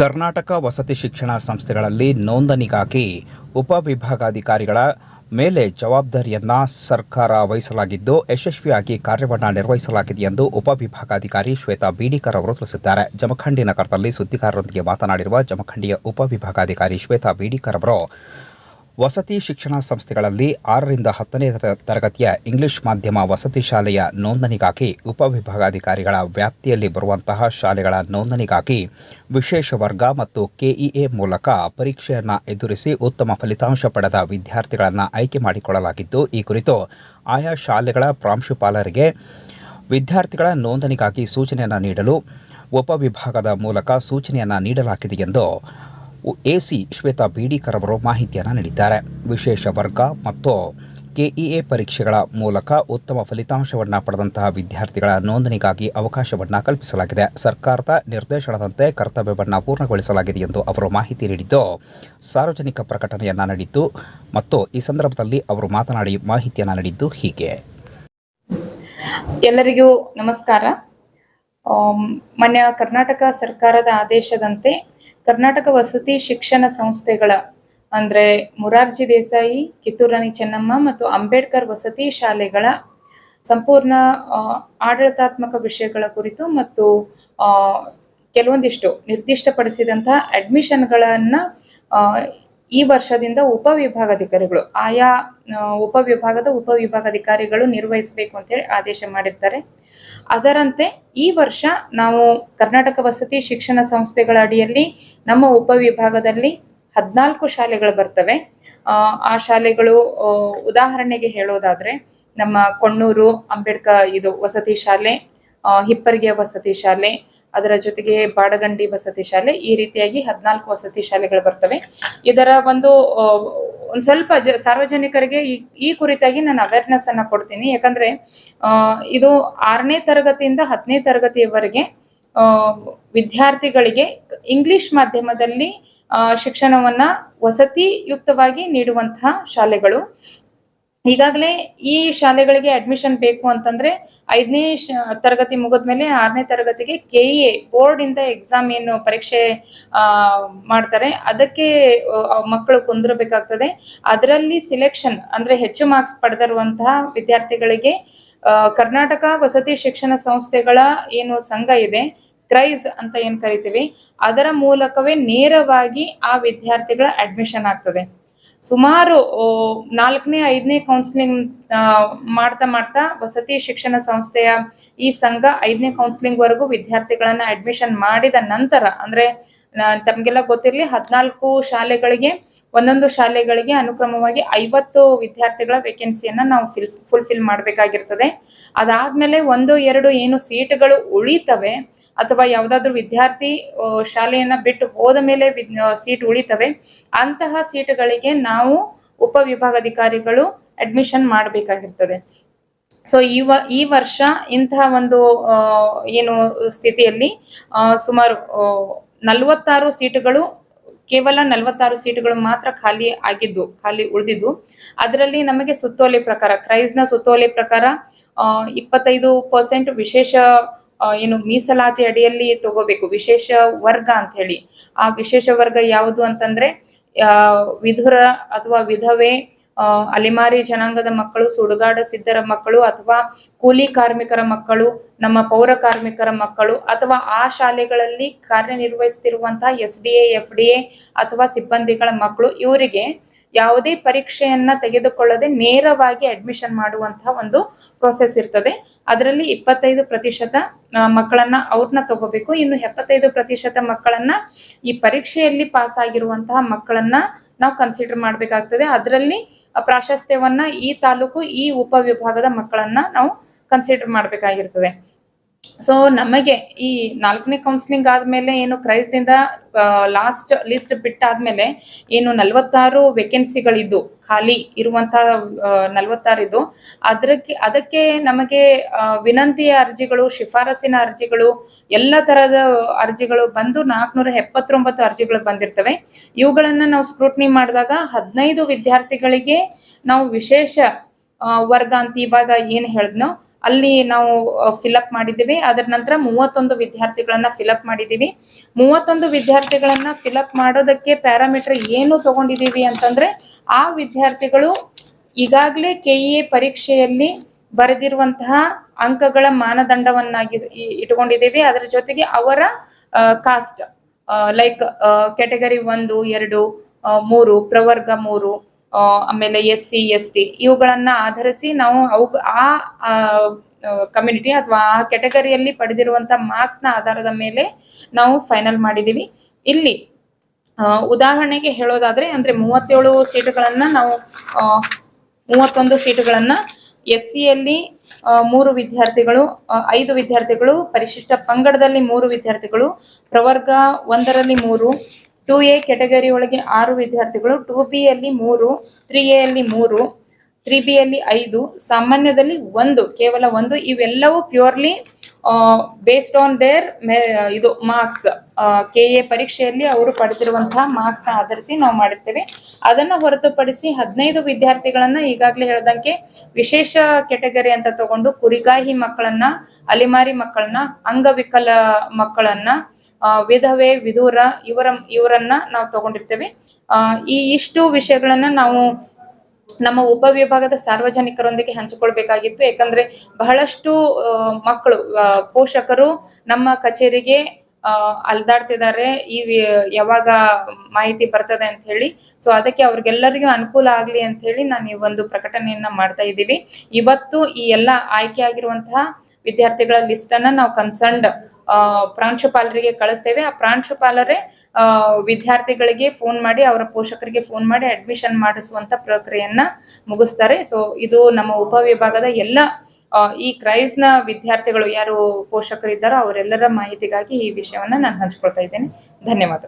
ಕರ್ನಾಟಕ ವಸತಿ ಶಿಕ್ಷಣ ಸಂಸ್ಥೆಗಳಲ್ಲಿ ನೋಂದಣಿಗಾಗಿ ಉಪವಿಭಾಗಾಧಿಕಾರಿಗಳ ಮೇಲೆ ಜವಾಬ್ದಾರಿಯನ್ನ ಸರ್ಕಾರ ವಹಿಸಲಾಗಿದ್ದು, ಯಶಸ್ವಿಯಾಗಿ ಕಾರ್ಯವನ್ನು ನಿರ್ವಹಿಸಲಾಗಿದೆ ಎಂದು ಉಪವಿಭಾಗಾಧಿಕಾರಿ ಶ್ವೇತಾ ಬೀಡಿಕರ್ ಅವರು ತಿಳಿಸಿದ್ದಾರೆ. ಜಮಖಂಡಿ ನಗರದಲ್ಲಿ ಸುದ್ದಿಗಾರರೊಂದಿಗೆ ಮಾತನಾಡಿರುವ ಜಮಖಂಡಿಯ ಉಪವಿಭಾಗಾಧಿಕಾರಿ ಶ್ವೇತಾ ಬೀಡಿಕರ್ ಅವರು ವಸತಿ ಶಿಕ್ಷಣ ಸಂಸ್ಥೆಗಳಲ್ಲಿ ಆರರಿಂದ ಹತ್ತನೇ ತರ- ತರಗತಿಯ ಇಂಗ್ಲಿಷ್ ಮಾಧ್ಯಮ ವಸತಿ ಶಾಲೆಯ ನೋಂದಣಿಗಾಗಿ ಉಪವಿಭಾಗಾಧಿಕಾರಿಗಳ ವ್ಯಾಪ್ತಿಯಲ್ಲಿ ಬರುವಂತಹ ಶಾಲೆಗಳ ನೋಂದಣಿಗಾಗಿ ವಿಶೇಷ ವರ್ಗ ಮತ್ತು ಕೆಇಎ ಮೂಲಕ ಪರೀಕ್ಷೆಯನ್ನು ಎದುರಿಸಿ ಉತ್ತಮ ಫಲಿತಾಂಶ ಪಡೆದ ವಿದ್ಯಾರ್ಥಿಗಳನ್ನು ಆಯ್ಕೆ ಮಾಡಿಕೊಳ್ಳಲಾಗಿದ್ದು, ಈ ಕುರಿತು ಆಯಾ ಶಾಲೆಗಳ ಪ್ರಾಂಶುಪಾಲರಿಗೆ ವಿದ್ಯಾರ್ಥಿಗಳ ನೋಂದಣಿಗಾಗಿ ಸೂಚನೆಯನ್ನು ನೀಡಲು ಉಪವಿಭಾಗದ ಮೂಲಕ ಸೂಚನೆಯನ್ನು ನೀಡಲಾಗಿದೆ ಎಂದು ಎಸಿ ಶ್ವೇತಾ ಬೀಡಿಕರ್ ಅವರು ಮಾಹಿತಿಯನ್ನು ನೀಡಿದ್ದಾರೆ. ವಿಶೇಷ ವರ್ಗ ಮತ್ತು ಕೆಇಎ ಪರೀಕ್ಷೆಗಳ ಮೂಲಕ ಉತ್ತಮ ಫಲಿತಾಂಶವನ್ನು ಪಡೆದಂತಹ ವಿದ್ಯಾರ್ಥಿಗಳ ನೋಂದಣಿಗಾಗಿ ಅವಕಾಶವನ್ನು ಕಲ್ಪಿಸಲಾಗಿದೆ. ಸರ್ಕಾರದ ನಿರ್ದೇಶನದಂತೆ ಕರ್ತವ್ಯವನ್ನು ಪೂರ್ಣಗೊಳಿಸಲಾಗಿದೆ ಎಂದು ಅವರು ಮಾಹಿತಿ ನೀಡಿದ್ದು, ಸಾರ್ವಜನಿಕ ಪ್ರಕಟಣೆಯನ್ನು ನೀಡಿದ್ದು ಮತ್ತು ಈ ಸಂದರ್ಭದಲ್ಲಿ ಅವರು ಮಾತನಾಡಿ ಮಾಹಿತಿಯನ್ನು ನೀಡಿದ್ದು ಹೀಗೆ. ಎಲ್ಲರಿಗೂ ನಮಸ್ಕಾರ. ಮಾನ್ಯ ಕರ್ನಾಟಕ ಸರ್ಕಾರದ ಆದೇಶದಂತೆ ಕರ್ನಾಟಕ ವಸತಿ ಶಿಕ್ಷಣ ಸಂಸ್ಥೆಗಳ ಅಂದ್ರೆ ಮುರಾರ್ಜಿ ದೇಸಾಯಿ ಕಿತ್ತೂರು ರಾಣಿ ಚೆನ್ನಮ್ಮ ಮತ್ತು ಅಂಬೇಡ್ಕರ್ ವಸತಿ ಶಾಲೆಗಳ ಸಂಪೂರ್ಣ ಆಡಳಿತಾತ್ಮಕ ವಿಷಯಗಳ ಕುರಿತು ಮತ್ತು ಕೆಲವೊಂದಿಷ್ಟು ನಿರ್ದಿಷ್ಟಪಡಿಸಿದಂತಹ ಅಡ್ಮಿಷನ್ಗಳನ್ನ ಈ ವರ್ಷದಿಂದ ಉಪವಿಭಾಗಾಧಿಕಾರಿಗಳು ಆಯಾ ಉಪವಿಭಾಗದ ಉಪವಿಭಾಗಾಧಿಕಾರಿಗಳು ನಿರ್ವಹಿಸಬೇಕು ಅಂತೇಳಿ ಆದೇಶ ಮಾಡಿರ್ತಾರೆ. ಅದರಂತೆ ಈ ವರ್ಷ ನಾವು ಕರ್ನಾಟಕ ವಸತಿ ಶಿಕ್ಷಣ ಸಂಸ್ಥೆಗಳ ಅಡಿಯಲ್ಲಿ ನಮ್ಮ ಉಪವಿಭಾಗದಲ್ಲಿ ಹದಿನಾಲ್ಕು ಶಾಲೆಗಳು ಬರ್ತವೆ. ಆ, ಶಾಲೆಗಳು ಉದಾಹರಣೆಗೆ ಹೇಳೋದಾದ್ರೆ ನಮ್ಮ ಕೊಣ್ಣೂರು ಅಂಬೇಡ್ಕರ್ ಇದು ವಸತಿ ಶಾಲೆ ಹಿಪ್ಪರಿಗೆ ವಸತಿ ಶಾಲೆ ಅದರ ಜೊತೆಗೆ ಬಾಡಗಂಡಿ ವಸತಿ ಶಾಲೆ ಈ ರೀತಿಯಾಗಿ ಹದಿನಾಲ್ಕು ವಸತಿ ಶಾಲೆಗಳು ಬರ್ತವೆ. ಇದರ ಒಂದು ಒಂದ್ ಸ್ವಲ್ಪ ಜ, ಸಾರ್ವಜನಿಕರಿಗೆ ಈ ಕುರಿತಾಗಿ ನಾನು ಅವೇರ್ನೆಸ್ ಅನ್ನ ಕೊಡ್ತೀನಿ. ಯಾಕಂದ್ರೆ ಇದು ಆರನೇ ತರಗತಿಯಿಂದ ಹತ್ತನೇ ತರಗತಿಯವರೆಗೆ ವಿದ್ಯಾರ್ಥಿಗಳಿಗೆ ಇಂಗ್ಲಿಷ್ ಮಾಧ್ಯಮದಲ್ಲಿ ಶಿಕ್ಷಣವನ್ನ ವಸತಿ ಯುಕ್ತವಾಗಿ ನೀಡುವಂತಹ ಶಾಲೆಗಳು. ಈಗಾಗಲೇ ಈ ಶಾಲೆಗಳಿಗೆ ಅಡ್ಮಿಷನ್ ಬೇಕು ಅಂತಂದ್ರೆ ಐದನೇ ತರಗತಿ ಮುಗಿದ್ಮೇಲೆ ಆರನೇ ತರಗತಿಗೆ ಕೆಇಎ ಬೋರ್ಡ್ ಇಂದ ಎಕ್ಸಾಮ್ ಏನು ಪರೀಕ್ಷೆ ಆ, ಮಾಡ್ತಾರೆ. ಅದಕ್ಕೆ ಮಕ್ಕಳು ಕುಂದಿರಬೇಕಾಗ್ತದೆ. ಅದರಲ್ಲಿ ಸಿಲೆಕ್ಷನ್ ಅಂದ್ರೆ ಹೆಚ್ಚು ಮಾರ್ಕ್ಸ್ ಪಡೆದಿರುವಂತಹ ವಿದ್ಯಾರ್ಥಿಗಳಿಗೆ ಕರ್ನಾಟಕ ವಸತಿ ಶಿಕ್ಷಣ ಸಂಸ್ಥೆಗಳ ಏನು ಸಂಘ ಇದೆ ಕ್ರೈಸ್ ಅಂತ ಏನ್ ಕರಿತೀವಿ ಅದರ ಮೂಲಕವೇ ನೇರವಾಗಿ ಆ ವಿದ್ಯಾರ್ಥಿಗಳ ಅಡ್ಮಿಷನ್ ಆಗ್ತದೆ. ಸುಮಾರು ನಾಲ್ಕನೇ, ಐದನೇ ಕೌನ್ಸಿಲಿಂಗ್ ಮಾಡ್ತಾ ಮಾಡ್ತಾ ವಸತಿ ಶಿಕ್ಷಣ ಸಂಸ್ಥೆಯ ಈ ಸಂಘ ಐದನೇ ಕೌನ್ಸಿಲಿಂಗ್ ವರೆಗೂ ವಿದ್ಯಾರ್ಥಿಗಳನ್ನ ಅಡ್ಮಿಷನ್ ಮಾಡಿದ ನಂತರ, ಅಂದ್ರೆ ತಮ್ಗೆಲ್ಲ ಗೊತ್ತಿರ್ಲಿ ಹದಿನಾಲ್ಕು ಶಾಲೆಗಳಿಗೆ, ಒಂದೊಂದು ಶಾಲೆಗಳಿಗೆ ಅನುಕ್ರಮವಾಗಿ ಐವತ್ತು ವಿದ್ಯಾರ್ಥಿಗಳ ವೇಕೆನ್ಸಿಯನ್ನ ನಾವು ಫಿಲ್ ಫುಲ್ಫಿಲ್ ಮಾಡಬೇಕಾಗಿರ್ತದೆ. ಅದಾದ್ಮೇಲೆ ಒಂದು, ಎರಡು, ಏನು ಸೀಟ್ಗಳು ಉಳಿತವೆ ಅಥವಾ ಯಾವ್ದಾದ್ರು ವಿದ್ಯಾರ್ಥಿ ಶಾಲೆಯನ್ನ ಬಿಟ್ಟು ಹೋದ ಮೇಲೆ ಸೀಟ್ ಉಳಿತವೆ, ಅಂತಹ ಸೀಟ್ಗಳಿಗೆ ನಾವು ಉಪವಿಭಾಗಾಧಿಕಾರಿಗಳು ಅಡ್ಮಿಷನ್ ಮಾಡಬೇಕಾಗಿರ್ತದೆ. ಸೊ ಈ ವ, ಈ ವರ್ಷ ಇಂತಹ ಒಂದು ಏನು ಸ್ಥಿತಿಯಲ್ಲಿ ಸುಮಾರು ನಲವತ್ತಾರು ಸೀಟುಗಳು, ಕೇವಲ ನಲವತ್ತಾರು ಸೀಟುಗಳು ಮಾತ್ರ ಖಾಲಿ ಆಗಿದ್ದು, ಖಾಲಿ ಉಳಿದಿದ್ದು. ಅದರಲ್ಲಿ ನಮಗೆ ಸುತ್ತೋಲೆ ಪ್ರಕಾರ, ಕ್ರೈಸ್ನ ಸುತ್ತೋಲೆ ಪ್ರಕಾರ ಇಪ್ಪತ್ತೈದು ಪರ್ಸೆಂಟ್ ವಿಶೇಷ ಏನು ಮೀಸಲಾತಿ ಅಡಿಯಲ್ಲಿ ತಗೋಬೇಕು ವಿಶೇಷ ವರ್ಗ ಅಂತ ಹೇಳಿ. ಆ ವಿಶೇಷ ವರ್ಗ ಯಾವುದು ಅಂತಂದ್ರೆ ಆ, ವಿಧುರ ಅಥವಾ ವಿಧವೆ ಅಲಿಮಾರಿ ಅಲೆಮಾರಿ ಜನಾಂಗದ ಮಕ್ಕಳು ಸುಡುಗಾಡ ಸಿದ್ಧರ ಮಕ್ಕಳು ಅಥವಾ ಕೂಲಿ ಕಾರ್ಮಿಕರ ಮಕ್ಕಳು ನಮ್ಮ ಪೌರ ಕಾರ್ಮಿಕರ ಮಕ್ಕಳು ಅಥವಾ ಆ ಶಾಲೆಗಳಲ್ಲಿ ಕಾರ್ಯನಿರ್ವಹಿಸ್ತಿರುವಂತಹ S D F D A ಅಥವಾ ಸಿಬ್ಬಂದಿಗಳ ಮಕ್ಕಳು ಇವರಿಗೆ ಯಾವುದೇ ಪರೀಕ್ಷೆಯನ್ನ ತೆಗೆದುಕೊಳ್ಳದೆ ನೇರವಾಗಿ ಅಡ್ಮಿಷನ್ ಮಾಡುವಂತಹ ಒಂದು ಪ್ರೋಸೆಸ್ ಇರ್ತದೆ. ಅದರಲ್ಲಿ ಇಪ್ಪತ್ತೈದು ಪ್ರತಿಶತ ಮಕ್ಕಳನ್ನ ಅವ್ರನ್ನ ತಗೋಬೇಕು. ಇನ್ನು ಎಪ್ಪತ್ತೈದು ಪ್ರತಿಶತ ಮಕ್ಕಳನ್ನ ಈ ಪರೀಕ್ಷೆಯಲ್ಲಿ ಪಾಸ್ ಆಗಿರುವಂತಹ ಮಕ್ಕಳನ್ನ ನಾವು ಕನ್ಸಿಡರ್ ಮಾಡ್ಬೇಕಾಗ್ತದೆ. ಅದರಲ್ಲಿ ಪ್ರಾಶಸ್ತ್ಯವನ್ನ ಈ ತಾಲೂಕು, ಈ ಉಪವಿಭಾಗದ ಮಕ್ಕಳನ್ನ ನಾವು ಕನ್ಸಿಡರ್ ಮಾಡ್ಬೇಕಾಗಿರ್ತದೆ. ಸೊ ನಮಗೆ ಈ ನಾಲ್ಕನೇ ಕೌನ್ಸಿಲಿಂಗ್ ಆದ್ಮೇಲೆ ಏನು ಕ್ರೈಸ್ದಿಂದ ಲಾಸ್ಟ್ ಲಿಸ್ಟ್ ಬಿಟ್ಟಾದ್ಮೇಲೆ ಏನು ನಲವತ್ತಾರು ವೇಕೆನ್ಸಿಗಳಿದ್ದು ಖಾಲಿ ಇರುವಂತಹ ನಲವತ್ತಾರು ಇದು. ಅದಕ್ಕೆ ಅದಕ್ಕೆ ನಮಗೆ ವಿನಂತಿಯ ಅರ್ಜಿಗಳು, ಶಿಫಾರಸಿನ ಅರ್ಜಿಗಳು, ಎಲ್ಲ ತರಹದ ಅರ್ಜಿಗಳು ಬಂದು ನಾಲ್ಕುನೂರ ಎಪ್ಪತ್ತೊಂಬತ್ತು ಅರ್ಜಿಗಳು ಬಂದಿರ್ತವೆ. ಇವುಗಳನ್ನ ನಾವು ಸ್ಕ್ರೂಟ್ನಿ ಮಾಡಿದಾಗ ಹದಿನೈದು ವಿದ್ಯಾರ್ಥಿಗಳಿಗೆ ನಾವು ವಿಶೇಷ ವರ್ಗ ಅಂತ ಇವಾಗ ಏನ್ ಹೇಳಿದ್ನೋ ಅಲ್ಲಿ ನಾವು ಫಿಲಪ್ ಮಾಡಿದ್ದೀವಿ. ಅದರ ನಂತರ ಮೂವತ್ತೊಂದು ವಿದ್ಯಾರ್ಥಿಗಳನ್ನ ಫಿಲಪ್ ಮಾಡಿದ್ದೀವಿ. ಮೂವತ್ತೊಂದು ವಿದ್ಯಾರ್ಥಿಗಳನ್ನ ಫಿಲಪ್ ಮಾಡೋದಕ್ಕೆ ಪ್ಯಾರಾಮೀಟರ್ ಏನು ತಗೊಂಡಿದ್ದೀವಿ ಅಂತಂದ್ರೆ, ಆ ವಿದ್ಯಾರ್ಥಿಗಳು ಈಗಾಗಲೇ ಕೆಇಎ ಪರೀಕ್ಷೆಯಲ್ಲಿ ಬರೆದಿರುವಂತಹ ಅಂಕಗಳ ಮಾನದಂಡವನ್ನಾಗಿ ಇಟ್ಕೊಂಡಿದ್ದೀವಿ. ಅದರ ಜೊತೆಗೆ ಅವರ ಕಾಸ್ಟ್ ಲೈಕ್ ಕೆಟಗರಿ ಒಂದು, ಎರಡು ಮೂರು, ಪ್ರವರ್ಗ ಮೂರು ಆಮೇಲೆ ಎಸ್ ಸಿ ಎಸ್ ಟಿ ಇವುಗಳನ್ನ ಆಧರಿಸಿ ನಾವು ಅವು, ಆ ಕಮ್ಯುನಿಟಿ ಅಥವಾ ಆ ಕೆಟಗರಿಯಲ್ಲಿ ಮಾರ್ಕ್ಸ್ನ ಆಧಾರದ ಮೇಲೆ ನಾವು ಫೈನಲ್ ಮಾಡಿದೀವಿ. ಇಲ್ಲಿ ಉದಾಹರಣೆಗೆ ಹೇಳೋದಾದ್ರೆ ಅಂದ್ರೆ ಮೂವತ್ತೇಳು ಸೀಟುಗಳನ್ನ ನಾವು ಮೂವತ್ತೊಂದು ಸೀಟುಗಳನ್ನ ಎಸ್ ಸಿಯಲ್ಲಿ ಮೂರು ವಿದ್ಯಾರ್ಥಿಗಳು ಐದು ವಿದ್ಯಾರ್ಥಿಗಳು, ಪರಿಶಿಷ್ಟ ಪಂಗಡದಲ್ಲಿ ಮೂರು ವಿದ್ಯಾರ್ಥಿಗಳು, ಪ್ರವರ್ಗ ಒಂದರಲ್ಲಿ ಮೂರು ಟೂ ಎ ಕೆಟಗರಿ ಒಳಗೆ ಆರು ವಿದ್ಯಾರ್ಥಿಗಳು ಟೂ ಬಿ ಅಲ್ಲಿ ಮೂರು ತ್ರೀ ಎ ಅಲ್ಲಿ ಮೂರು ತ್ರೀ ಬಿ ಅಲ್ಲಿ ಐದು, ಸಾಮಾನ್ಯದಲ್ಲಿ ಒಂದು, ಕೇವಲ ಒಂದು, ಇವೆಲ್ಲವೂ ಪ್ಯೂರ್ಲಿ ಬೇಸ್ಡ್ ಆನ್ ದೇರ್ ಇದು ಮಾರ್ಕ್ಸ್ ಕೆ ಎ ಪರೀಕ್ಷೆಯಲ್ಲಿ ಅವರು ಪಡೆದಿರುವಂತಹ ಮಾರ್ಕ್ಸ್ನ ಆಧರಿಸಿ ನಾವು ಮಾಡಿರ್ತೇವೆ. ಅದನ್ನ ಹೊರತುಪಡಿಸಿ ಹದಿನೈದು ವಿದ್ಯಾರ್ಥಿಗಳನ್ನ ಈಗಾಗಲೇ ಹೇಳ್ದಂಗೆ ವಿಶೇಷ ಕೆಟಗರಿ ಅಂತ ತಗೊಂಡು ಕುರಿಗಾಹಿ ಮಕ್ಕಳನ್ನ, ಅಲಿಮಾರಿ ಮಕ್ಕಳನ್ನ, ಅಂಗವಿಕಲ ಮಕ್ಕಳನ್ನ ವಿಧವೆ ವಿದೂರ ಇವರ ಇವರನ್ನ ನಾವು ತಗೊಂಡಿರ್ತೇವೆ. ಈ ಇಷ್ಟು ವಿಷಯಗಳನ್ನ ನಾವು ನಮ್ಮ ಉಪವಿಭಾಗದ ಸಾರ್ವಜನಿಕರೊಂದಿಗೆ ಹಂಚಿಕೊಳ್ಬೇಕಾಗಿತ್ತು. ಯಾಕಂದ್ರೆ ಬಹಳಷ್ಟು ಮಕ್ಕಳು ಪೋಷಕರು ನಮ್ಮ ಕಚೇರಿಗೆ ಅಲ್ದಾಡ್ತಿದ್ದಾರೆ. ಈ ಯಾವಾಗ ಮಾಹಿತಿ ಬರ್ತದೆ ಅಂತ ಹೇಳಿ. ಸೊ ಅದಕ್ಕೆ ಅವ್ರಿಗೆಲ್ಲರಿಗೂ ಅನುಕೂಲ ಆಗ್ಲಿ ಅಂತ ಹೇಳಿ ನಾನು ಈ ಒಂದು ಪ್ರಕಟಣೆಯನ್ನ ಮಾಡ್ತಾ ಇದ್ದೀವಿ. ಇವತ್ತು ಈ ಎಲ್ಲ ಆಯ್ಕೆ ಆಗಿರುವಂತಹ ವಿದ್ಯಾರ್ಥಿಗಳ ಲಿಸ್ಟ್ ಅನ್ನ ನಾವು ಕನ್ಸರ್ನ್ಡ್ ಪ್ರಾಂಶುಪಾಲರಿಗೆ ಕಳಿಸ್ತೇವೆ. ಆ ಪ್ರಾಂಶುಪಾಲರೇ ವಿದ್ಯಾರ್ಥಿಗಳಿಗೆ ಫೋನ್ ಮಾಡಿ, ಅವರ ಪೋಷಕರಿಗೆ ಫೋನ್ ಮಾಡಿ ಅಡ್ಮಿಷನ್ ಮಾಡಿಸುವಂತ ಪ್ರಕ್ರಿಯೆಯನ್ನ ಮುಗಿಸ್ತಾರೆ. ಸೊ ಇದು ನಮ್ಮ ಉಪವಿಭಾಗದ ಎಲ್ಲ ಈ ಕ್ರೈಸ್ನ ವಿದ್ಯಾರ್ಥಿಗಳು ಯಾರು ಪೋಷಕರಿದ್ದಾರೋ ಅವರೆಲ್ಲರ ಮಾಹಿತಿಗಾಗಿ ಈ ವಿಷಯವನ್ನ ನಾನು ಹಂಚ್ಕೊಳ್ತಾ ಇದ್ದೇನೆ. ಧನ್ಯವಾದ